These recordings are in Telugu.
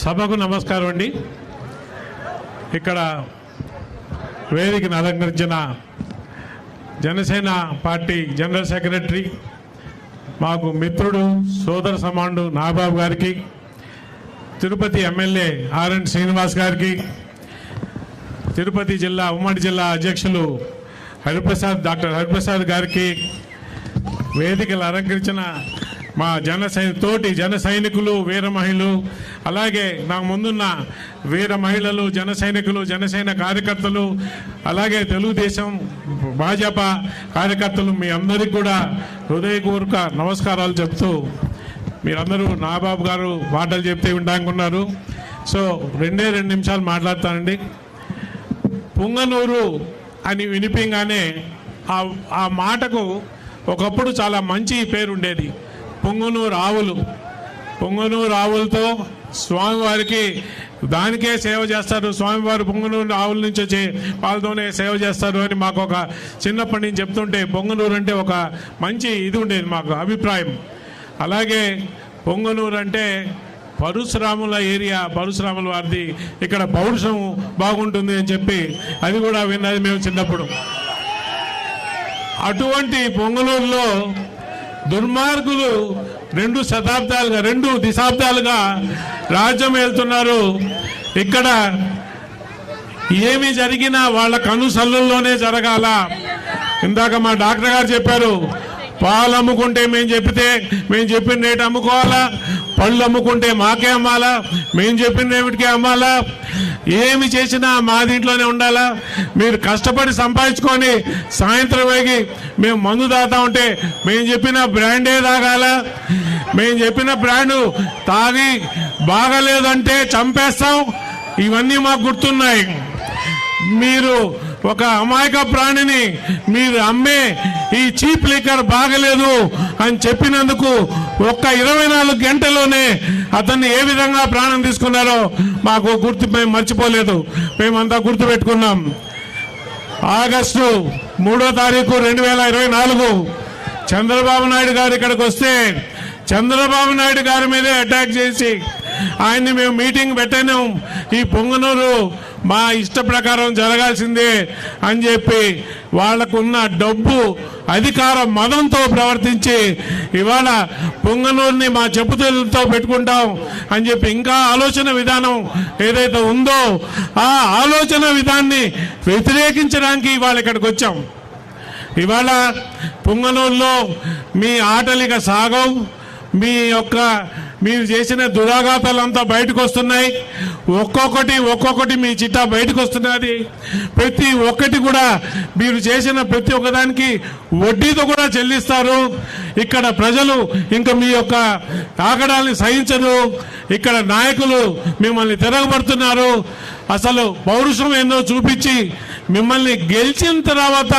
సభకు నమస్కారం అండి. ఇక్కడ వేదికను అలంకరించిన జనసేన పార్టీ జనరల్ సెక్రటరీ మాకు మిత్రుడు సోదర సమానుడు నాగబాబు గారికి తిరుపతి ఎమ్మెల్యే ఆర్ఎన్ శ్రీనివాస్ గారికి తిరుపతి జిల్లా ఉమ్మడి జిల్లా అధ్యక్షులు హరిప్రసాద్ డాక్టర్ హరిప్రసాద్ గారికి వేదికలు అలంకరించిన మా జన తోటి జన సైనికులు వీర మహిళలు అలాగే నా ముందున్న వీర మహిళలు జన సైనికులు జనసేన కార్యకర్తలు అలాగే తెలుగుదేశం భాజపా కార్యకర్తలు మీ అందరికీ కూడా హృదయపూర్వక నమస్కారాలు చెప్తూ మీరందరూ నాబాబు గారు మాటలు చెప్తే వింటానుకున్నారు. సో రెండే రెండు నిమిషాలు మాట్లాడతానండి. పుంగనూరు అని వినిపింగానే ఆ ఆ మాటకు ఒకప్పుడు చాలా మంచి పేరు ఉండేది పొంగనూరు ఆవులు పొంగనూరు ఆవులతో స్వామివారికి దానికే సేవ చేస్తారు. స్వామివారు పొంగనూరు ఆవుల నుంచి వచ్చే పాలతోనే సేవ చేస్తారు అని మాకు ఒక చిన్నప్పటి నుంచి చెప్తుంటే పొంగనూరు అంటే ఒక మంచి ఇది ఉండేది మాకు అభిప్రాయం. అలాగే పొంగనూరు అంటే పరశురాముల ఏరియా పరశురాముల వారిది. ఇక్కడ పౌరుషం బాగుంటుంది అని చెప్పి అది కూడా విన్నది మేము చిన్నప్పుడు. అటువంటి పొంగలూరులో దుర్మార్గులు రెండు శతాబ్దాలుగా రెండు దశాబ్దాలుగా రాజ్యం వెళ్తున్నారు ఇక్కడ ఏమి జరిగినా వాళ్ళ కనుసల్లుల్లోనే జరగాల. ఇందాక మా డాక్టర్ గారు చెప్పారు పాలు అమ్ముకుంటే మేము చెప్తే మేము చెప్పిన రేటు అమ్ముకోవాలా? పళ్ళు అమ్ముకుంటే మాకే అమ్మాలా? మేము చెప్పిన రేటుకే అమ్మాలా? ఏమి చేసినా మా దీంట్లోనే ఉండాలా? మీరు కష్టపడి సంపాదించుకొని సాయంత్రం వేగి మేము మందు తాగుతా ఉంటే మేము చెప్పిన బ్రాండే తాగాల? మేము చెప్పిన బ్రాండు తాగి బాగలేదంటే చంపేస్తాం. ఇవన్నీ మాకు గుర్తున్నాయి. మీరు ఒక అమాయక ప్రాణిని మీరు అమ్మే ఈ చీప్ లిక్కర్ బాగలేదు అని చెప్పినందుకు ఒక్క ఇరవై నాలుగు గంటలోనే అతన్ని ఏ విధంగా ప్రాణం తీసుకున్నారో మాకు గుర్తు మేము మర్చిపోలేదు. మేమంతా గుర్తు పెట్టుకున్నాం. ఆగస్టు మూడో తారీఖు రెండు వేల ఇరవై నాలుగు చంద్రబాబు నాయుడు గారు ఇక్కడికి వస్తే చంద్రబాబు నాయుడు గారి మీదే అటాక్ చేసి ఆయన్ని మేము మీటింగ్ పెట్టాము ఈ పొంగనూరు మా ఇష్ట ప్రకారం జరగాల్సిందే అని చెప్పి వాళ్ళకున్న డబ్బు అధికార మదంతో ప్రవర్తించి ఇవాళ పొంగనూరుని మా చెప్పుతలతో పెట్టుకుంటాం అని చెప్పి ఇంకా ఆలోచన విధానం ఏదైతే ఉందో ఆ ఆలోచన విధాన్ని వ్యతిరేకించడానికి ఇవాళ ఇక్కడికి వచ్చాం. ఇవాళ పొంగనూరులో మీ ఆటలిక సాగం. సాగవు మీ యొక్క మీరు చేసిన దురాఘాతాలంతా బయటకు వస్తున్నాయి ఒక్కొక్కటి ఒక్కొక్కటి మీ చిట్టా బయటకు వస్తున్నది ప్రతి ఒక్కటి కూడా మీరు చేసిన ప్రతి ఒక్కదానికి వడ్డీతో కూడా చెల్లిస్తారు. ఇక్కడ ప్రజలు ఇంకా మీ యొక్క తాగడాల్ని సహించరు. ఇక్కడ నాయకులు మిమ్మల్ని తిరగబడుతున్నారు. అసలు పౌరుషం ఏందో చూపించి మిమ్మల్ని గెలిచిన తర్వాత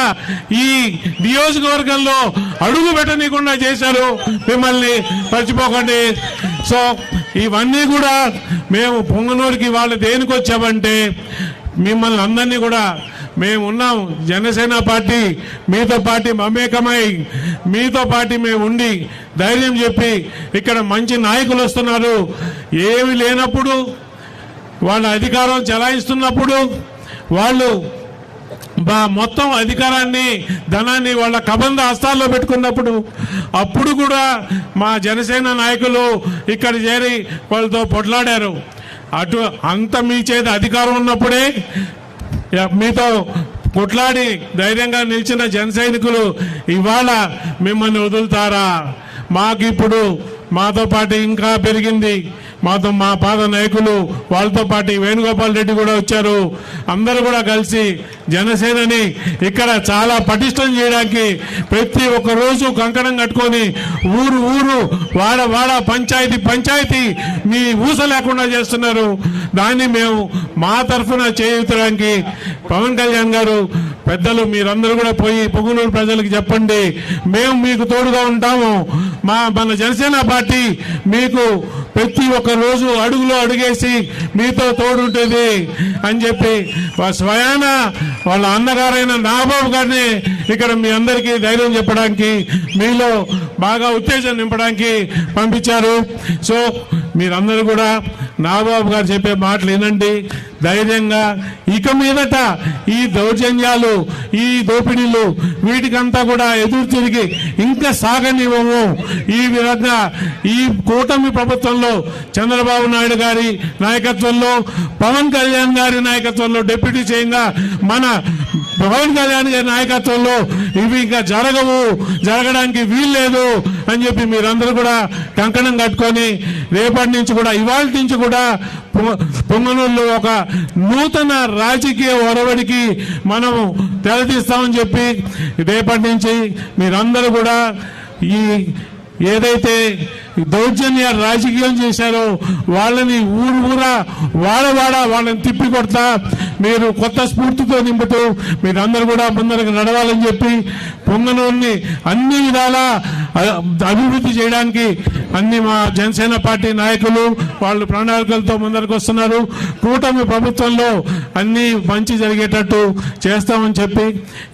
ఈ నియోజకవర్గంలో అడుగు పెట్టనీయకుండా చేశారు మిమ్మల్ని మర్చిపోకండి. సో ఇవన్నీ కూడా మేము పొంగనూరుకి వాళ్ళు దేనికి వచ్చామంటే మిమ్మల్ని అందరినీ కూడా మేము ఉన్నాం. జనసేన పార్టీ మీతో పార్టీ మమేకమై మీతో పార్టీ మేము ఉండి ధైర్యం చెప్పి ఇక్కడ మంచి నాయకులు వస్తున్నారు. ఏమి లేనప్పుడు వాళ్ళ అధికారం చెలాయిస్తున్నప్పుడు వాళ్ళు మొత్తం అధికారాన్ని ధనాన్ని వాళ్ళ కబంధ హస్తాల్లో పెట్టుకున్నప్పుడు అప్పుడు కూడా మా జనసేన నాయకులు ఇక్కడ చేరి వాళ్ళతో పొట్లాడారు. అటు అంత మీ చేత అధికారం ఉన్నప్పుడే మీతో కొట్లాడి ధైర్యంగా నిలిచిన జన సైనికులు ఇవాళ మిమ్మల్ని వదులుతారా? మాకు ఇప్పుడు మాతో పాటు ఇంకా పెరిగింది. మాతో మా పాత నాయకులు వాళ్ళతో పాటు వేణుగోపాల్ రెడ్డి కూడా వచ్చారు. అందరూ కూడా కలిసి జనసేనని ఇక్కడ చాలా పటిష్టం చేయడానికి ప్రతి ఒక్క రోజు కంకణం కట్టుకొని ఊరు ఊరు వాడ వాడ పంచాయతీ పంచాయతీ మీ ఊస లేకుండా చేస్తున్నారు. దాన్ని మేము మా తరఫున చేయించడానికి పవన్ కళ్యాణ్ గారు పెద్దలు మీరందరూ కూడా పోయి పొగునూరు ప్రజలకు చెప్పండి. మేము మీకు తోడుగా ఉంటాము. మా మన జనసేన పార్టీ మీకు ప్రతి ఒక్క రోజు అడుగులో అడుగేసి మీతో తోడుంటుంది అని చెప్పి స్వయాన వాళ్ళ అన్నగారైన నాబాబు గారిని ఇక్కడ మీ అందరికీ ధైర్యం చెప్పడానికి మీలో బాగా ఉత్తేజం నింపడానికి పంపించారు. సో మీరందరూ కూడా నాబాబు గారు చెప్పే మాటలు వినండి. ధైర్యంగా ఇక మీదట ఈ దౌర్జన్యాలు ఈ దోపిడీలు వీటికంతా కూడా ఎదురు తిరిగి ఇంకా సాగనివ్వము. ఈ విధంగా ఈ కూటమి ప్రభుత్వంలో చంద్రబాబు నాయుడు గారి నాయకత్వంలో పవన్ కళ్యాణ్ గారి నాయకత్వంలో డిప్యూటీ చేయంగా మన పవన్ కళ్యాణ్ గారి నాయకత్వంలో ఇవి ఇంకా జరగవు జరగడానికి వీల్లేదు అని చెప్పి మీరందరూ కూడా కంకణం కట్టుకొని రేపటి నుంచి కూడా ఇవాళ నుంచి కూడా పొంగనూరులో ఒక నూతన రాజకీయ ఒరవడికి మనం తెరతీస్తామని చెప్పి రేపటి నుంచి మీరందరూ కూడా ఈ ఏదైతే దౌర్జన్య రాజకీయం చేశారో వాళ్ళని ఊరు ఊరా వాడవాడ వాళ్ళని తిప్పి కొడతా మీరు కొత్త స్ఫూర్తితో నింపుతూ మీరందరూ కూడా ముందరకు నడవాలని చెప్పి పొంగనూరుని అన్ని విధాలా అభివృద్ధి చేయడానికి అన్ని మా జనసేన పార్టీ నాయకులు వాళ్ళు ప్రణాళికలతో ముందరకు వస్తున్నారు. కూటమి ప్రభుత్వంలో అన్ని మంచి జరిగేటట్టు చేస్తామని చెప్పి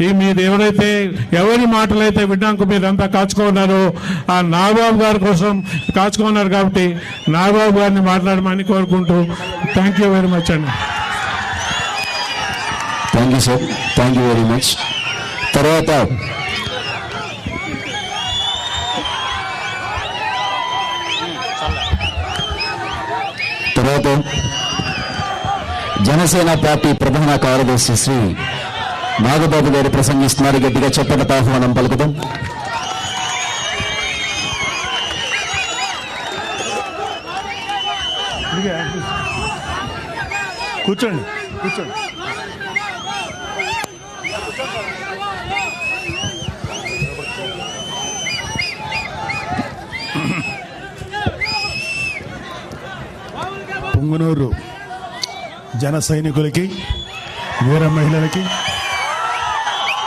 ఈ మీరు ఎవరైతే ఎవరి మాటలైతే వినడానికి మీరంతా కాచుకున్నారో ఆ నాగబాబు గారి కోసం కాచుకున్నారు కాబట్టి నాగబాబు గారిని మాట్లాడమని కోరుకుంటూ థ్యాంక్ యూ వెరీ మచ్ అండి. Thank you sir thank you very much తర్వాత తర్వాత జనసేన పార్టీ ప్రధాన కార్యదర్శి శ్రీ నాగబాబు గారు ప్రసంగిస్తున్నారు. గట్టిగా చెప్పట ఆహ్వానం పలుకుతాం కూర్చోండి కూర్చోండి. పొంగునూరు జన సైనికులకి వీర మహిళలకి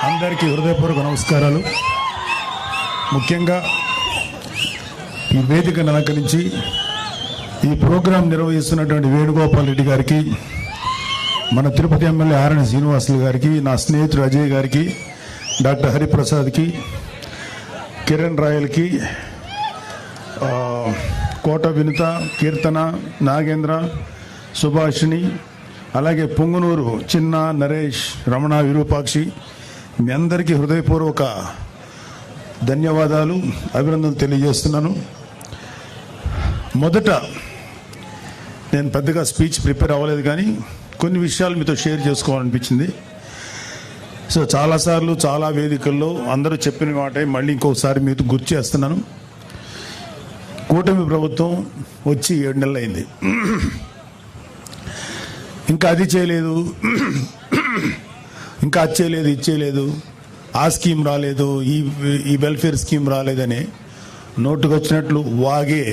అందరికీ హృదయపూర్వక నమస్కారాలు. ముఖ్యంగా ఈ వేదిక అలంకరించి ఈ ప్రోగ్రాం నిర్వహిస్తున్నటువంటి వేణుగోపాల్ రెడ్డి గారికి మన తిరుపతి ఎమ్మెల్యే ఆర్ఎన్ శ్రీనివాసులు గారికి నా స్నేహితుడు అజయ్ గారికి డాక్టర్ హరిప్రసాద్కి కిరణ్ రాయల్కి కోట వినుత కీర్తన నాగేంద్ర సుభాషిణి అలాగే పొంగునూరు చిన్న నరేష్ రమణ విరూపాక్షి మీ అందరికీ హృదయపూర్వక ధన్యవాదాలు అభినందనలు తెలియజేస్తున్నాను. మొదట నేను పెద్దగా స్పీచ్ ప్రిపేర్ అవ్వలేదు కానీ కొన్ని విషయాలు మీతో షేర్ చేసుకోవాలనిపించింది. సో చాలాసార్లు చాలా వేదికల్లో అందరూ చెప్పిన మాటే మళ్ళీ ఇంకొకసారి మీతో గుర్తు చేస్తున్నాను. కూటమి ప్రభుత్వం వచ్చి ఏడు నెలలు అయింది ఇంకా అది చేయలేదు. ఇంకా అది చేయలేదు ఇది చేయలేదు. ఆ స్కీమ్ రాలేదు ఈ ఈ వెల్ఫేర్ స్కీమ్ రాలేదని నోటుకు వచ్చినట్లు వాగే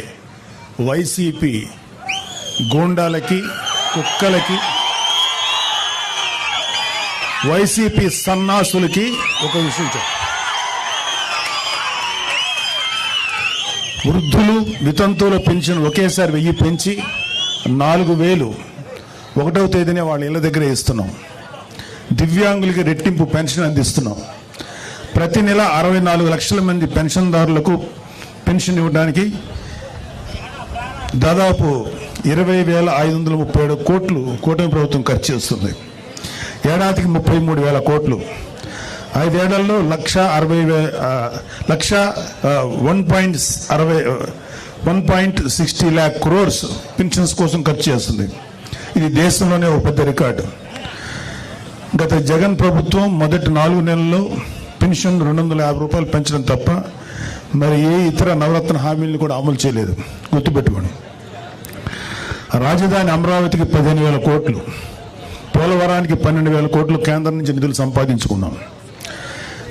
వైసీపీ గోండాలకి కుక్కలకి వైసీపీ సన్నాసులకి ఒక విషయం చెప్పు. వృద్ధులు వితంతువుల పెన్షన్ ఒకేసారి వెయ్యి పెంచి నాలుగు వేలు ఒకటవ తేదీనే వాళ్ళ ఇళ్ళ దగ్గర ఇస్తున్నాం. దివ్యాంగులకి రెట్టింపు పెన్షన్ అందిస్తున్నాం. ప్రతి నెల అరవై నాలుగు లక్షల మంది పెన్షన్దారులకు పెన్షన్ ఇవ్వడానికి దాదాపు ఇరవై వేల ఐదు వందల ముప్పై ఏడు కోట్లు కూటమి ప్రభుత్వం ఖర్చు చేస్తుంది. ఏడాదికి ముప్పై మూడు వేల కోట్లు. ఐదేళ్ళలో లక్ష అరవై లక్ష వన్ పాయింట్ అరవై one point sixty lakh crores pensions కోసం ఖర్చు చేస్తుంది. ఇది దేశంలోనే ఒక పెద్ద రికార్డు. గత జగన్ ప్రభుత్వం మొదటి నాలుగు నెలల్లో పెన్షన్ రెండు వందల యాభై రూపాయలు పెంచడం తప్ప మరి ఏ ఇతర నవరత్న హామీలను కూడా అమలు చేయలేదు. గుర్తుపెట్టుకోండి. రాజధాని అమరావతికి పదిహేను వేల కోట్లు పోలవరానికి పన్నెండు వేల కోట్లు కేంద్రం నుంచి నిధులు సంపాదించుకున్నాం.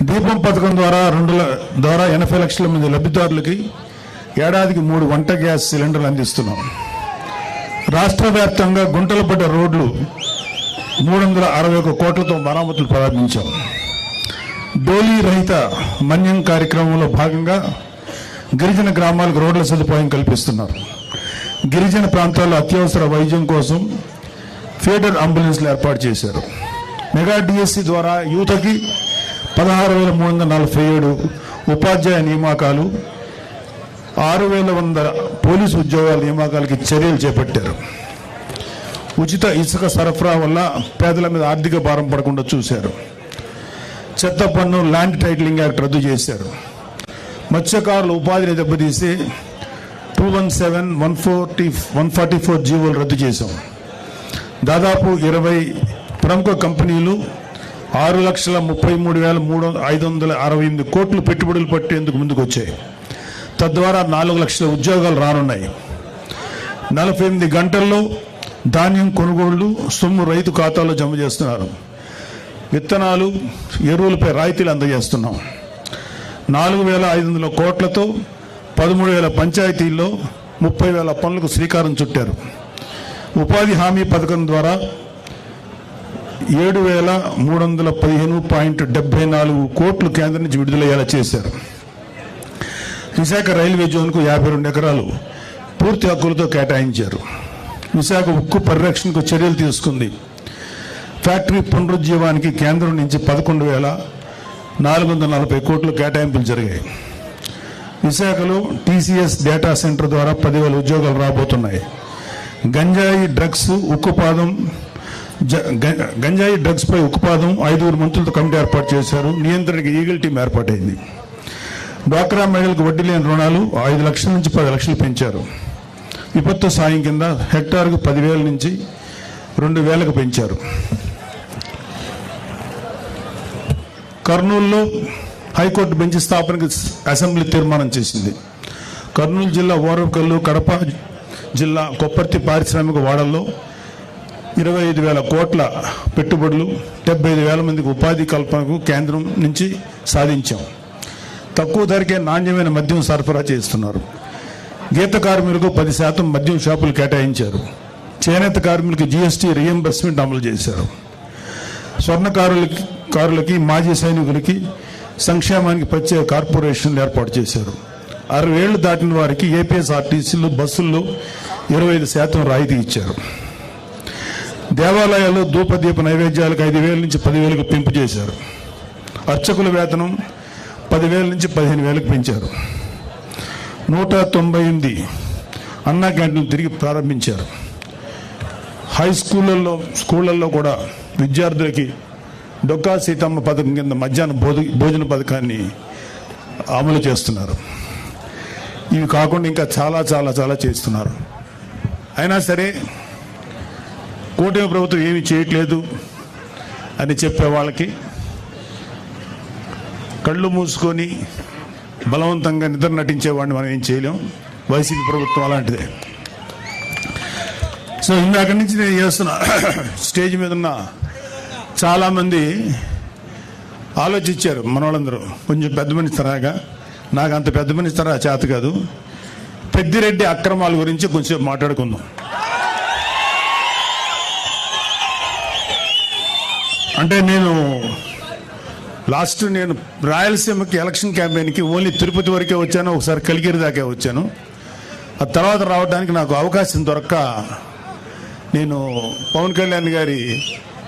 దీపం పథకం ద్వారా రెండు ద్వారా ఎనభై లక్షల మంది లబ్ధిదారులకి ఏడాదికి మూడు వంట గ్యాస్ సిలిండర్లు అందిస్తున్నాం. రాష్ట్ర వ్యాప్తంగా గుంటలు పడ్డ రోడ్లు మూడు వందల అరవై ఒక కోట్లతో మరామతులు ప్రారంభించాం. డోలీ రహిత మన్యం కార్యక్రమంలో భాగంగా గిరిజన గ్రామాలకు రోడ్ల సదుపాయం కల్పిస్తున్నారు. గిరిజన ప్రాంతాల్లో అత్యవసర వైద్యం కోసం ఫీడర్ అంబులెన్స్లు ఏర్పాటు చేశారు. మెగా డిఎస్సి ద్వారా యూతకి పదహారు వేల మూడు వందల నలభై ఏడు ఉపాధ్యాయ నియామకాలు ఆరు వేల వందల పోలీసు ఉద్యోగాల నియామకాలకి చర్యలు చేపట్టారు. ఉచిత ఇసుక సరఫరా వల్ల పేదల మీద ఆర్థిక భారం పడకుండా చూశారు. చెత్త పన్ను ల్యాండ్ టైటిలింగ్ యాక్ట్ రద్దు చేశారు. మత్స్యకారుల ఉపాధిని దెబ్బతీసి two one seven one forty one forty four జీవోలు రద్దు చేశాం. దాదాపు ఇరవై ప్రముఖ కంపెనీలు ఆరు లక్షల ముప్పై మూడు వేల మూడు ఐదు వందల అరవై ఎనిమిది కోట్లు పెట్టుబడులు పట్టేందుకు ముందుకు వచ్చాయి తద్వారా నాలుగు లక్షల ఉద్యోగాలు రానున్నాయి. నలభై ఎనిమిది గంటల్లో ధాన్యం కొనుగోళ్ళు సొమ్ము రైతు ఖాతాలో జమ చేస్తున్నారు. విత్తనాలు ఎరువులపై రాయితీలు అందజేస్తున్నాం. నాలుగు వేల ఐదు వందల కోట్లతో పదమూడు వేల పంచాయతీల్లో ముప్పై వేల పనులకు శ్రీకారం చుట్టారు. ఉపాధి హామీ పథకం ద్వారా ఏడు వేల మూడు వందల పదిహేను పాయింట్ డెబ్బై నాలుగు కోట్లు కేంద్రం నుంచి విడుదలయ్యేలా చేశారు. విశాఖ రైల్వే జోన్కు యాభై రెండు ఎకరాలు పూర్తి హక్కులతో కేటాయించారు. విశాఖ ఉక్కు పరిరక్షణకు చర్యలు తీసుకుంది. ఫ్యాక్టరీ పునరుజ్జీవానికి కేంద్రం నుంచి పదకొండు వేల నాలుగు వందల నలభై కోట్లు కేటాయింపులు జరిగాయి. విశాఖలో టీసీఎస్ డేటా సెంటర్ ద్వారా పదివేల ఉద్యోగాలు రాబోతున్నాయి. గంజాయి డ్రగ్స్ ఉక్కుపాదం గంజాయి డ్రగ్స్ పై ఉక్పాదం ఐదుగురు మంత్రులతో కమిటీ ఏర్పాటు చేశారు. నియంత్రణకి ఈగిల్ టీం ఏర్పాటైంది. డ్వాక్రా మహిళలకు వడ్డీ లేని రుణాలు ఐదు లక్షల నుంచి పది లక్షలు పెంచారు. విపత్తు సాయం కింద హెక్టార్కు పదివేల నుంచి రెండు వేలకు పెంచారు. కర్నూలులో హైకోర్టు బెంచ్ స్థాపనకు అసెంబ్లీ తీర్మానం చేసింది. కర్నూలు జిల్లా ఓరవకల్లు కడప జిల్లా కొప్పర్తి పారిశ్రామిక వాడల్లో ఇరవై ఐదు వేల కోట్ల పెట్టుబడులు డెబ్బై ఐదు వేల మందికి ఉపాధి కల్పనకు కేంద్రం నుంచి సాధించాం. తక్కువ ధరకే నాణ్యమైన మద్యం సరఫరా చేస్తున్నారు. గీత కార్మికులకు పది శాతం మద్యం షాపులు కేటాయించారు. చేనేత కార్మికులకు జీఎస్టీ రియంబర్స్మెంట్ అమలు చేశారు. స్వర్ణకారులకి కారులకి మాజీ సైనికులకి సంక్షేమానికి పచ్చే కార్పొరేషన్లు ఏర్పాటు చేశారు. అరవై ఏళ్ళు దాటిన వారికి ఏపీఎస్ఆర్టీసీలు బస్సుల్లో ఇరవై ఐదు శాతం రాయితీ ఇచ్చారు. దేవాలయాల్లో ధూపదీప నైవేద్యాలకు ఐదు వేల నుంచి పదివేలకు పెంపు చేశారు. అర్చకుల వేతనం పదివేల నుంచి పదిహేను వేలకు పెంచారు. నూట తొంభై ఎనిమిది అన్నా క్యాంటీన్ తిరిగి ప్రారంభించారు. హై స్కూళ్ళల్లో స్కూళ్ళల్లో కూడా విద్యార్థులకి డొక్కా సీతమ్మ పథకం కింద మధ్యాహ్న భోజ భోజన పథకాన్ని అమలు చేస్తున్నారు. ఇవి కాకుండా ఇంకా చాలా చాలా చాలా చేస్తున్నారు. అయినా సరే కూటమి ప్రభుత్వం ఏమి చేయట్లేదు అని చెప్పే వాళ్ళకి కళ్ళు మూసుకొని బలవంతంగా నిద్ర నటించేవాడిని మనం ఏం చేయలేం. వైసీపీ ప్రభుత్వం అలాంటిదే. సో ఇందాక నుంచి నేను చేస్తున్న స్టేజ్ మీద ఉన్న చాలామంది ఆలోచించారు మన వాళ్ళందరూ కొంచెం పెద్ద మనిషి తరాగా నాకు అంత పెద్ద మనిషి తరా చేత కాదు. పెద్దిరెడ్డి అక్రమాల గురించి కొంచెం మాట్లాడుకుందాం. అంటే నేను లాస్ట్ నేను రాయలసీమకి ఎలక్షన్ క్యాంపెయిన్కి ఓన్లీ తిరుపతి వరకే వచ్చాను ఒకసారి కలిగిరి దాకే వచ్చాను. ఆ తర్వాత రావడానికి నాకు అవకాశం దొరక్క నేను పవన్ కళ్యాణ్ గారి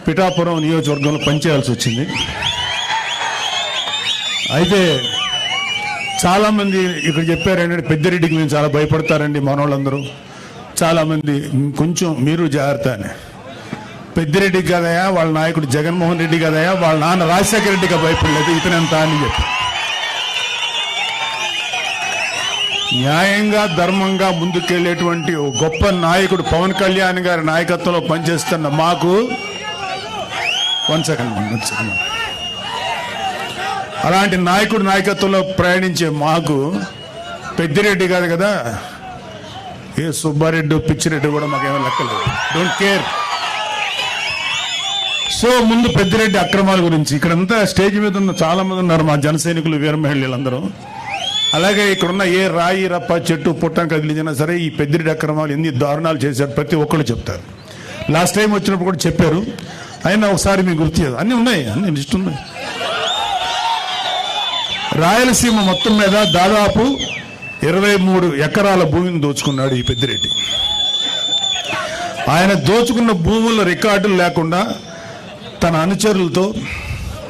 పిఠాపురం నియోజకవర్గంలో పనిచేయాల్సి వచ్చింది. అయితే చాలామంది ఇక్కడ చెప్పారు ఏంటంటే పెద్దిరెడ్డికి మేము చాలా భయపడతారండి మనోళ్ళందరూ. చాలామంది కొంచెం మీరు జాగ్రత్త అని. పెద్దిరెడ్డి కదయా వాళ్ళ నాయకుడు జగన్మోహన్ రెడ్డి కదయా వాళ్ళ నాన్న రాజశేఖర రెడ్డిగా భయపడలేదు ఇతనెంత అని చెప్పి. న్యాయంగా ధర్మంగా ముందుకెళ్ళేటువంటి ఓ గొప్ప నాయకుడు పవన్ కళ్యాణ్ గారి నాయకత్వంలో పనిచేస్తున్న మాకు వన్ సెకండ్ వన్ సెకండ్ అలాంటి నాయకుడు నాయకత్వంలో ప్రయాణించే మాకు పెద్దిరెడ్డి కాదు కదా ఏ సుబ్బారెడ్డి పిచ్చిరెడ్డి కూడా మాకేమో లెక్కలేదు. డోంట్ కేర్ సో ముందు పెద్దిరెడ్డి అక్రమాల గురించి. ఇక్కడంతా స్టేజ్ మీద ఉన్న చాలా మంది ఉన్నారు మా జన సైనికులు వీర అలాగే ఇక్కడున్న ఏ రాయి రప్ప చెట్టు పుట్టం కదిలించినా సరే ఈ పెద్దిరెడ్డి అక్రమాలు ఎన్ని దారుణాలు చేశారు ప్రతి ఒక్కళ్ళు చెప్తారు. లాస్ట్ టైం వచ్చినప్పుడు కూడా చెప్పారు. అయినా ఒకసారి మీకు గుర్తు చేయదు అన్నీ ఉన్నాయి. అన్ని లిస్ట్ ఉన్నాయి. రాయలసీమ మొత్తం మీద దాదాపు ఇరవై మూడు ఎకరాల భూమిని దోచుకున్నాడు ఈ పెద్దిరెడ్డి. ఆయన దోచుకున్న భూముల రికార్డులు లేకుండా తన అనుచరులతో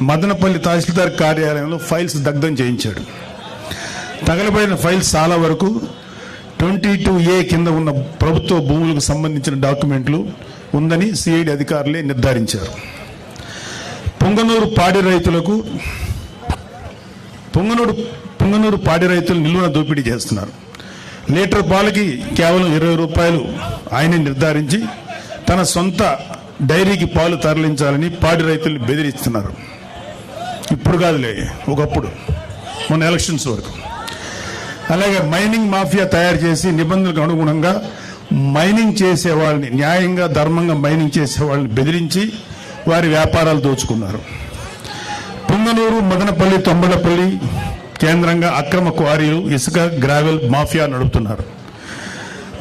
మదనపల్లి తహసీల్దార్ కార్యాలయంలో ఫైల్స్ దగ్ధం చేయించాడు. తగలబడిన ఫైల్స్ చాలా వరకు ట్వంటీ టూ ఏ కింద ఉన్న ప్రభుత్వ భూములకు సంబంధించిన డాక్యుమెంట్లు ఉందని సిఐడి అధికారులే నిర్ధారించారు. పొంగనూరు పాడి రైతులకు పొంగనూరు పొంగనూరు పాడి రైతులు నిల్వన దోపిడీ చేస్తున్నారు. లీటర్ పాలకి కేవలం ఇరవై రూపాయలు ఆయనే నిర్ధారించి తన సొంత డైరీకి పాలు తరలించాలని పాడి రైతుల్ని బెదిరిస్తున్నారు. ఇప్పుడు కాదులే ఒకప్పుడు మొన్న ఎలక్షన్స్ వరకు. అలాగే మైనింగ్ మాఫియా తయారు చేసి నిబంధనలకు అనుగుణంగా మైనింగ్ చేసే వాళ్ళని న్యాయంగా ధర్మంగా మైనింగ్ చేసే వాళ్ళని బెదిరించి వారి వ్యాపారాలు దోచుకున్నారు. పుంగనూరు మదనపల్లి తొంబలపల్లి కేంద్రంగా అక్రమ క్వారీలు ఇసుక గ్రావెల్ మాఫియా నడుపుతున్నారు.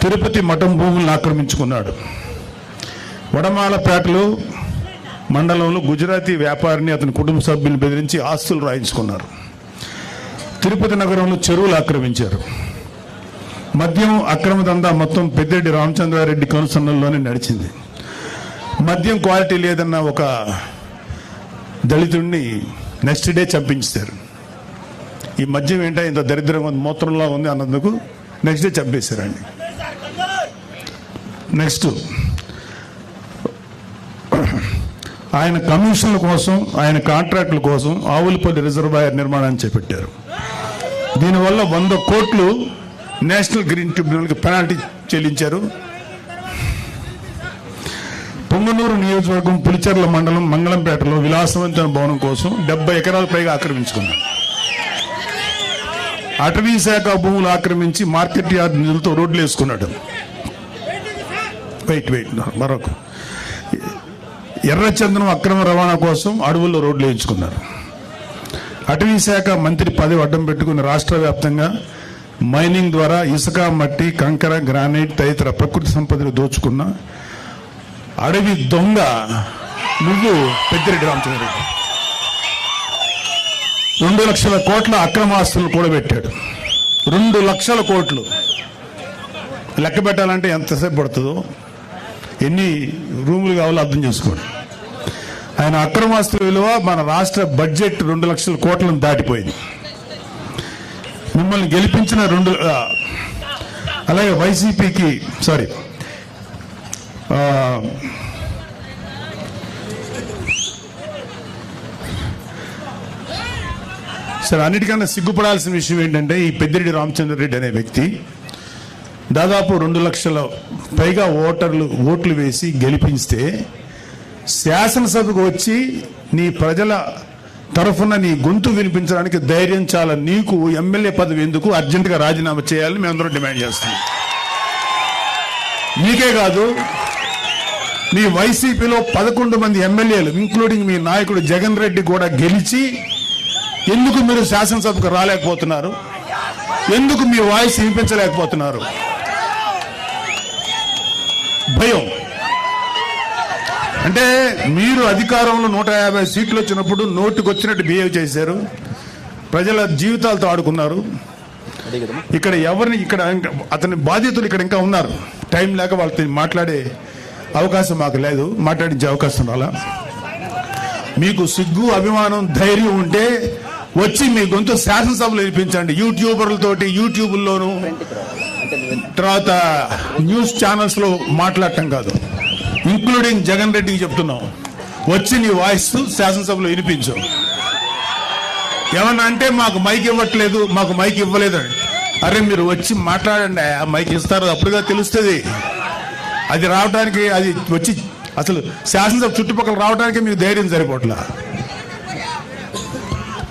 తిరుపతి మఠం భూములను ఆక్రమించుకున్నాడు. వడమాలపేటలో మండలంలో గుజరాతీ వ్యాపారిని అతని కుటుంబ సభ్యులు బెదిరించి ఆస్తులు రాయించుకున్నారు. తిరుపతి నగరంలో చెరువులు ఆక్రమించారు. మద్యం అక్రమ దందా మొత్తం పెద్దిరెడ్డి రామచంద్రారెడ్డి కనుసన్నల్లోనే నడిచింది. మద్యం క్వాలిటీ లేదన్న ఒక దళితుడిని నెక్స్ట్ డే చంపించారు. ఈ మద్యం ఏంటో ఇంత దరిద్రంగా ఉంది మూత్రంలో ఉంది అన్నందుకు నెక్స్ట్ డే చంపేశారండి. నెక్స్ట్ ఆయన కమిషన్ల కోసం ఆయన కాంట్రాక్టుల కోసం ఆవులపల్లి రిజర్వాయర్ నిర్మాణాన్ని చేపట్టారు. దీనివల్ల వంద కోట్లు నేషనల్ గ్రీన్ ట్రిబ్యునల్కి పెనాల్టీ చెల్లించారు. పొంగనూరు నియోజకవర్గం పులిచెర్ల మండలం మంగళంపేటలో విలాసవంతమైన భవనం కోసం డెబ్బై ఎకరాల పైగా ఆక్రమించుకున్నారు. అటవీ శాఖ భూములు ఆక్రమించి మార్కెట్ యార్డ్ నిధులతో రోడ్లు వేసుకున్నాడు. వెయిట్ వెయిట్ మరొక. ఎర్రచందనం అక్రమ రవాణా కోసం అడవుల్లో రోడ్లు వేయించుకున్నారు. అటవీ శాఖ మంత్రి పదవి అడ్డం పెట్టుకుని రాష్ట్ర వ్యాప్తంగా మైనింగ్ ద్వారా ఇసుక మట్టి కంకర గ్రానైట్ తదితర ప్రకృతి సంపదలు దోచుకున్న అడవి దొంగ నువ్వు పెద్దిరెడ్డి రామచంద్రరెడ్డి రెండు లక్షల కోట్ల అక్రమ ఆస్తులు కూడబెట్టాడు. రెండు లక్షల కోట్లు. లెక్క పెట్టాలంటే ఎంతసేపు పడుతుందో? ఎన్ని రూములు కావాలో అర్థం చేసుకోండి. ఆయన అక్రమాస్తుల విలువ మన రాష్ట్ర బడ్జెట్ రెండు లక్షల కోట్లను దాటిపోయింది. మిమ్మల్ని గెలిపించిన రెండు అలాగే వైసీపీకి సారీ సరే అన్నిటికన్నా సిగ్గుపడాల్సిన విషయం ఏంటంటే ఈ పెద్దిరెడ్డి రామచంద్ర రెడ్డి అనే వ్యక్తి దాదాపు రెండు లక్షల పైగా ఓటర్లు ఓట్లు వేసి గెలిపిస్తే శాసనసభకు వచ్చి నీ ప్రజల తరఫున నీ గొంతు వినిపించడానికి ధైర్యం చాలా. నీకు ఎమ్మెల్యే పదవి ఎందుకు? అర్జెంటుగా రాజీనామా చేయాలని మేమందరం డిమాండ్ చేస్తున్నాం. నీకే కాదు నీ వైసీపీలో పదకొండు మంది ఎమ్మెల్యేలు ఇంక్లూడింగ్ మీ నాయకుడు జగన్ రెడ్డి కూడా గెలిచి ఎందుకు మీరు శాసనసభకు రాలేకపోతున్నారు? ఎందుకు మీ వాయిస్ వినిపించలేకపోతున్నారు? భయం. అంటే మీరు అధికారంలో నూట యాభై సీట్లు వచ్చినప్పుడు నోటికి వచ్చినట్టు బిహేవ్ చేశారు. ప్రజల జీవితాలతో ఆడుకున్నారు. ఇక్కడ ఎవరిని ఇక్కడ ఇంకా- అతని బాధితులు ఇక్కడ ఇంకా ఉన్నారు. టైం లేక వాళ్ళతో మాట్లాడే అవకాశం మాకు లేదు. మాట్లాడించే అవకాశం రాలా. మీకు సిగ్గు అభిమానం ధైర్యం ఉంటే వచ్చి మీ గొంతు శాసనసభలో వినిపించండి. యూట్యూబర్లతోటి యూట్యూబ్లోను తర్వాత న్యూస్ ఛానల్స్లో మాట్లాడటం కాదు. ఇంక్లూడింగ్ జగన్ రెడ్డికి చెప్తున్నాం. వచ్చి నీ వాయిస్ శాసనసభలో వినిపించు. ఏమన్నా అంటే మాకు మైక్ ఇవ్వట్లేదు మాకు మైక్ ఇవ్వలేదు. అరే మీరు వచ్చి మాట్లాడండి ఆ మైక్ ఇస్తారు అప్పుడుగా తెలుస్తుంది. అది రావడానికి అది వచ్చి అసలు శాసనసభ చుట్టుపక్కల రావడానికి మీకు ధైర్యం సరిపోట్లా.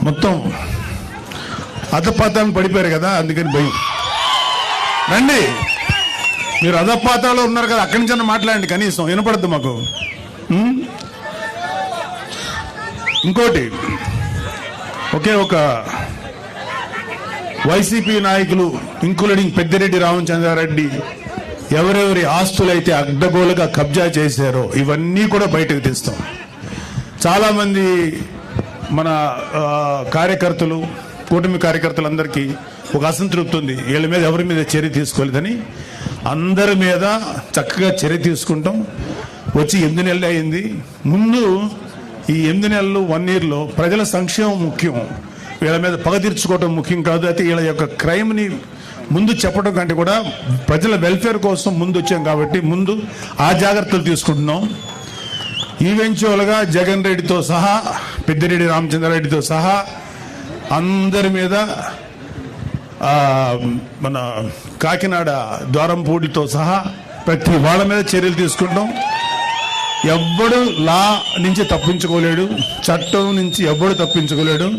మొత్తం అధపాతాలను పడిపోయారు కదా అందుకని భయం. రండి మీరు అధపాతాలో ఉన్నారు కదా అక్కడి నుంచి మాట్లాడండి కనీసం. వినపడద్దు మాకు. ఇంకోటి ఒకే ఒక వైసీపీ నాయకులు ఇంక్లూడింగ్ పెద్దిరెడ్డి రామచంద్రారెడ్డి ఎవరెవరి ఆస్తులైతే అడ్డగోలుగా కబ్జా చేశారో ఇవన్నీ కూడా బయటకు తీస్తాం. చాలామంది మన కార్యకర్తలు కూటమి కార్యకర్తలందరికీ ఒక అసంతృప్తి ఉంది. వీళ్ళ మీద ఎవరి మీద చర్య తీసుకోలేదని అందరి మీద చక్కగా చర్య తీసుకుంటాం. వచ్చి ఎనిమిది నెలలు అయింది. ముందు ఈ ఎనిమిది నెలలు వన్ ఇయర్లో ప్రజల సంక్షేమం ముఖ్యం. వీళ్ళ మీద పగ తీర్చుకోవటం ముఖ్యం కాదు. అయితే వీళ్ళ యొక్క క్రైమ్ని ముందు చెప్పడం కంటే కూడా ప్రజల వెల్ఫేర్ కోసం ముందు వచ్చాం కాబట్టి ముందు ఆ జాగ్రత్తలు తీసుకుంటున్నాం. ఈవెంచువల్గా జగన్ రెడ్డితో సహా పెద్దిరెడ్డి రామచంద్రారెడ్డితో సహా అందరి మీద మన కాకినాడ ద్వారంపూడితో సహా ప్రతి వాళ్ళ మీద చర్యలు తీసుకుంటాం. ఎవ్వడు లా నుంచి తప్పించుకోలేడు చట్టం నుంచి ఎవ్వడు తప్పించుకోలేడు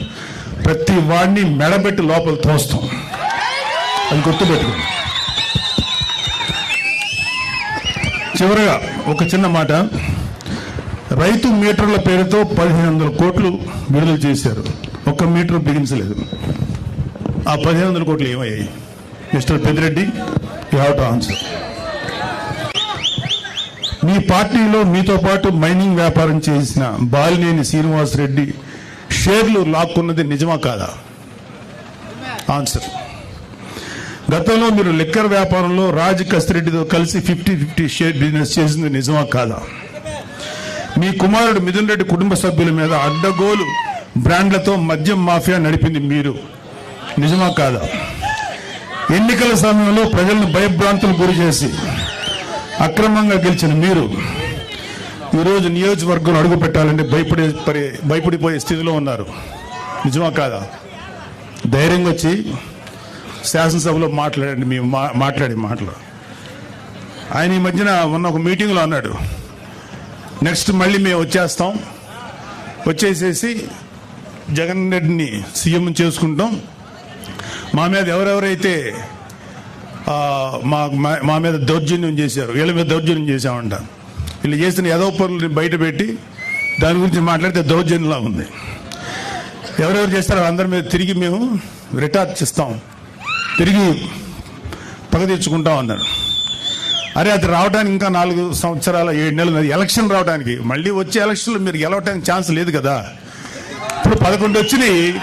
ప్రతి వాడిని మెడబెట్టి లోపల తోస్తాం. అది గుర్తుపెట్టుకోండి. చివరగా ఒక చిన్న మాట. రైతు మీటర్ల పేరుతో పదిహేను వందల కోట్లు విడుదల చేశారు. ఒక్క మీటర్ బిగించలేదు. ఆ పదిహేను వందల కోట్లు ఏమయ్యాయి? Mister Peddireddy you have to answer. మీ పార్టీలో మీతో పాటు మైనింగ్ వ్యాపారం చేసిన బాలినేని శ్రీనివాస్ రెడ్డి షేర్లు లాక్కున్నది నిజమా కాదా? ఆన్సర్. గతంలో మీరు లిక్కర్ వ్యాపారంలో రాజ్ కస్తిరెడ్డితో కలిసి ఫిఫ్టీ ఫిఫ్టీ షేర్ బిజినెస్ చేసింది నిజమా కాదా? మీ కుమారుడు మిథున్ రెడ్డి కుటుంబ సభ్యుల మీద అడ్డగోలు బ్రాండ్లతో మద్యం మాఫియా నడిపింది మీరు. నిజమా కాదా? ఎన్నికల సమయంలో ప్రజలను భయభ్రాంతులు గురి చేసి అక్రమంగా గెలిచిన మీరు ఈరోజు నియోజకవర్గం అడుగు పెట్టాలంటే భయపడే పరి- భయపడిపోయే స్థితిలో ఉన్నారు. నిజమా కాదా? ధైర్యంగా వచ్చి శాసనసభలో మాట్లాడండి మేము మా మాట్లాడే మాటలు. ఆయన ఈ మధ్యన మొన్న ఒక మీటింగ్లో అన్నాడు నెక్స్ట్ మళ్ళీ మేము వచ్చేస్తాం. వచ్చేసేసి జగన్ రెడ్డిని సీఎం చేసుకుంటాం. మా మీద ఎవరెవరైతే మా మా- మా మీద దౌర్జన్యం చేశారు వీళ్ళ మీద దౌర్జన్యం చేశామంట. వీళ్ళు చేసిన ఏదో పనులు బయట పెట్టి దాని గురించి మాట్లాడితే దౌర్జన్యంలా ఉంది. ఎవరెవరు చేస్తారో అందరి మీద తిరిగి మేము రిటార్చ్ ఇస్తాం తిరిగి పగ తెచ్చుకుంటాం అన్నారు. అరే అది రావడానికి ఇంకా నాలుగు సంవత్సరాల ఏడు నెలలు ఎలక్షన్ రావడానికి. మళ్ళీ వచ్చే ఎలక్షన్లో మీరు గెలవడానికి ఛాన్స్ లేదు కదా. ఇప్పుడు పదకొండు వచ్చినాయి.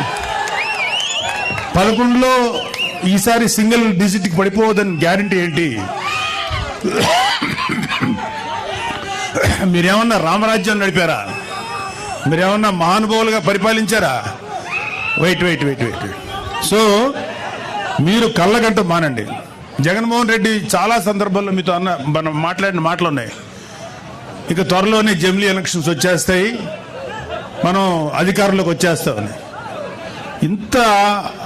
పదకొండులో ఈసారి సింగిల్ డిజిట్కి పడిపోవద్దని గ్యారంటీ ఏంటి? మీరేమన్నా రామరాజ్యం నడిపారా? మీరేమన్నా మహానుభావులుగా పరిపాలించారా? Wait wait wait wait so మీరు కళ్ళగంట మానండి. జగన్మోహన్ రెడ్డి చాలా సందర్భాల్లో మీతో అన్న మనం మాట్లాడిన మాటలు ఉన్నాయి ఇక త్వరలోనే జమిలీ ఎలక్షన్స్ వచ్చేస్తాయి. మనం అధికారంలోకి వచ్చేస్తామని. ఇంత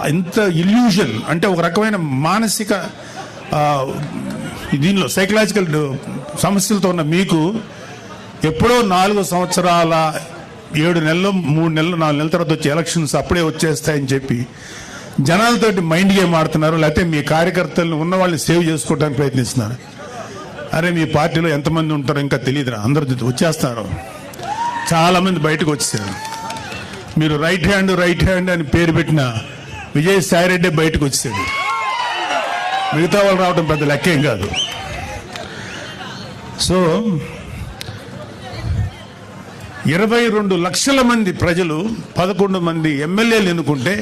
ఇంత ఇల్యూషన్ అంటే ఒక రకమైన మానసిక దీనిలో సైకలాజికల్ సమస్యలతో ఉన్న మీకు ఎప్పుడో నాలుగు సంవత్సరాల ఏడు నెలలు మూడు నెలలు నాలుగు నెలల తర్వాత వచ్చే ఎలక్షన్స్ అప్పుడే వచ్చేస్తాయని చెప్పి జనాలతోటి మైండ్ గేమ్ ఆడుతున్నారు లేకపోతే మీ కార్యకర్తలను ఉన్న వాళ్ళని సేవ్ చేసుకోవడానికి ప్రయత్నిస్తున్నారు. అరే మీ పార్టీలో ఎంతమంది ఉంటారో ఇంకా తెలియదురా అందరు వచ్చేస్తున్నారు చాలామంది బయటకు వచ్చేసారు. మీరు రైట్ హ్యాండ్ రైట్ హ్యాండ్ అని పేరు పెట్టిన విజయ్ సాయిరెడ్డి బయటకు వచ్చేసాడు మిగతా వాళ్ళు రావడం పెద్ద లెక్కేం కాదు. సో ఇరవై రెండు లక్షల మంది ప్రజలు పదకొండు మంది ఎమ్మెల్యేలు ఎన్నుకుంటే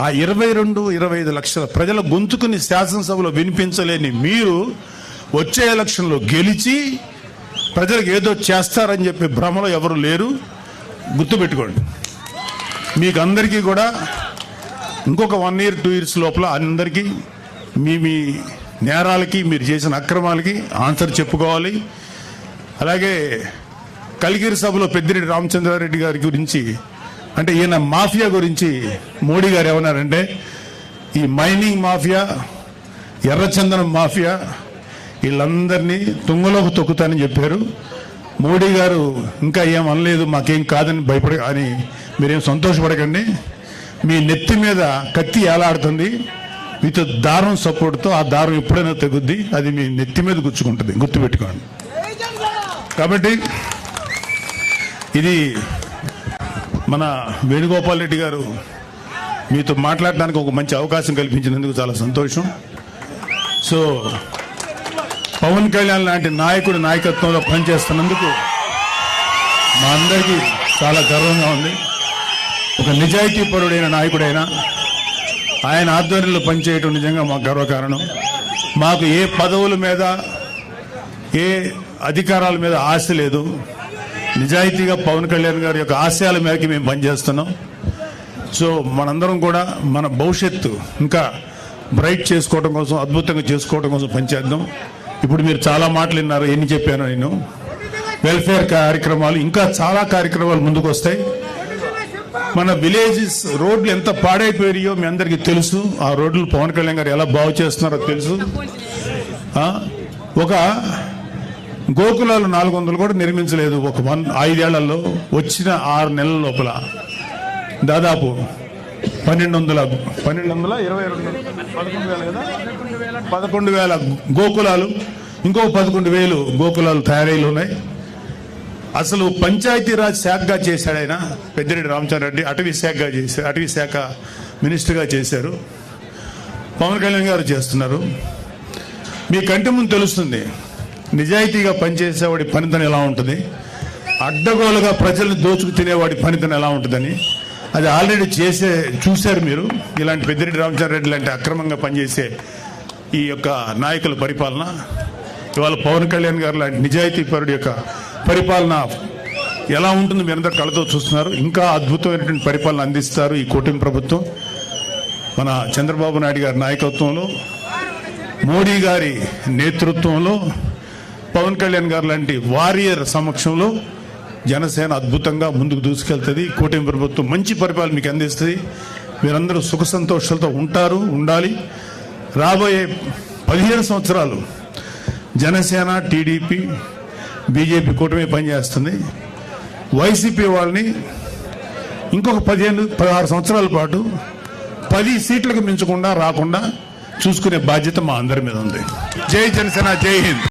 ఆ ఇరవై రెండు ఇరవై ఐదు లక్షల ప్రజల గొంతుకుని శాసనసభలో వినిపించలేని మీరు వచ్చే ఎలక్షన్లో గెలిచి ప్రజలకు ఏదో చేస్తారని చెప్పి భ్రమలో ఎవరు లేరు. గుర్తుపెట్టుకోండి. మీకు అందరికీ కూడా ఇంకొక వన్ ఇయర్ టూ ఇయర్స్ లోపల అందరికీ మీ మీ నేరాలకి మీరు చేసిన అక్రమాలకి ఆన్సర్ చెప్పుకోవాలి. అలాగే కలిగిరి సభలో పెద్దిరెడ్డి రామచంద్రారెడ్డి గారి గురించి అంటే ఈయన మాఫియా గురించి మోడీ గారు ఏమన్నారంటే ఈ మైనింగ్ మాఫియా ఎర్రచందనం మాఫియా వీళ్ళందరినీ తుంగలోకి తొక్కుతానని చెప్పారు. మోడీ గారు ఇంకా ఏం అనలేదు మాకేం కాదని భయపడ అని మీరేం సంతోషపడకండి. మీ నెత్తి మీద కత్తి ఏలాడుతుంది విత్ దారం సపోర్ట్తో ఆ దారం ఎప్పుడైనా తెగుద్ది అది మీ నెత్తి మీద గుచ్చుకుంటుంది గుర్తుపెట్టుకోండి. కాబట్టి ఇది మన వేణుగోపాల్ రెడ్డి గారు మీతో మాట్లాడడానికి ఒక మంచి అవకాశం కల్పించినందుకు చాలా సంతోషం. సో పవన్ కళ్యాణ్ లాంటి నాయకుడి నాయకత్వంలో పనిచేస్తున్నందుకు మా అందరికీ చాలా గర్వంగా ఉంది. ఒక నిజాయితీ పరుడైన నాయకుడైన ఆయన ఆధ్వర్యంలో పనిచేయటం నిజంగా మాకు గర్వకారణం. మాకు ఏ పదవుల మీద ఏ అధికారాల మీద ఆశ లేదు. నిజాయితీగా పవన్ కళ్యాణ్ గారి యొక్క ఆశయాల మేరకు మేము పనిచేస్తున్నాం. సో మనందరం కూడా మన భవిష్యత్తు ఇంకా బ్రైట్ చేసుకోవడం కోసం అద్భుతంగా చేసుకోవడం కోసం పనిచేద్దాం. ఇప్పుడు మీరు చాలా మాటలు విన్నారు ఎన్ని చెప్పాను నేను. వెల్ఫేర్ కార్యక్రమాలు ఇంకా చాలా కార్యక్రమాలు ముందుకు వస్తాయి. మన విలేజెస్ రోడ్లు ఎంత పాడైపోయాయో మీ అందరికీ తెలుసు. ఆ రోడ్లు పవన్ కళ్యాణ్ గారు ఎలా బాగు చేస్తున్నారో తెలుసు. ఒక గోకులాలు నాలుగు వందలు కూడా నిర్మించలేదు ఒక వన్ ఐదేళ్ళలో వచ్చిన ఆరు నెలల లోపల. దాదాపు పన్నెండు వందల పన్నెండు వందల ఇరవై రెండు. పదకొండు వేల కదా? పదకొండు వేల గోకులాలు. ఇంకో పదకొండు వేలు గోకులాలు తయారీలు ఉన్నాయి. అసలు పంచాయతీరాజ్ శాఖగా చేశాడు ఆయన పెద్దిరెడ్డి రామచంద్రారెడ్డి అటవీ శాఖగా చేశారు అటవీ శాఖ మినిస్టర్గా చేశారు. పవన్ కళ్యాణ్ గారు చేస్తున్నారు. మీ కంటి ముందు తెలుస్తుంది నిజాయితీగా పనిచేసేవాడి పనితనం ఎలా ఉంటుంది? అడ్డగోలుగా ప్రజల్ని దోచుకు తినేవాడి పనితనం ఎలా ఉంటుందని. అది ఆల్రెడీ చేసే చూశారు మీరు? ఇలాంటి పెద్దిరెడ్డి రామచంద్రారెడ్డి లాంటి అక్రమంగా పనిచేసే ఈ యొక్క నాయకుల పరిపాలన ఇవాళ పవన్ కళ్యాణ్ గారు లాంటి నిజాయితీ పరుడి యొక్క పరిపాలన ఎలా ఉంటుందో మీరందరూ కళ్ళతో చూస్తున్నారు. ఇంకా అద్భుతమైనటువంటి పరిపాలన అందిస్తారు ఈ కూటమి ప్రభుత్వం. మన చంద్రబాబు నాయుడు గారి నాయకత్వంలో మోడీ గారి నేతృత్వంలో పవన్ కళ్యాణ్ గారు లాంటి వారియర్ సమక్షంలో జనసేన అద్భుతంగా ముందుకు దూసుకెళ్తుంది. కూటమి ప్రభుత్వం మంచి పరిపాలన మీకు అందిస్తుంది. మీరందరూ సుఖ సంతోషాలతో ఉంటారు ఉండాలి. రాబోయే పదిహేను సంవత్సరాలు జనసేన టీడీపీ బీజేపీ కూటమి పనిచేస్తుంది. వైసీపీ వాళ్ళని ఇంకొక పదిహేను పదహారు సంవత్సరాల పాటు పది సీట్లకు మించకుండా రాకుండా చూసుకునే బాధ్యత మా అందరి మీద ఉంది. జై జనసేన జై హింద్.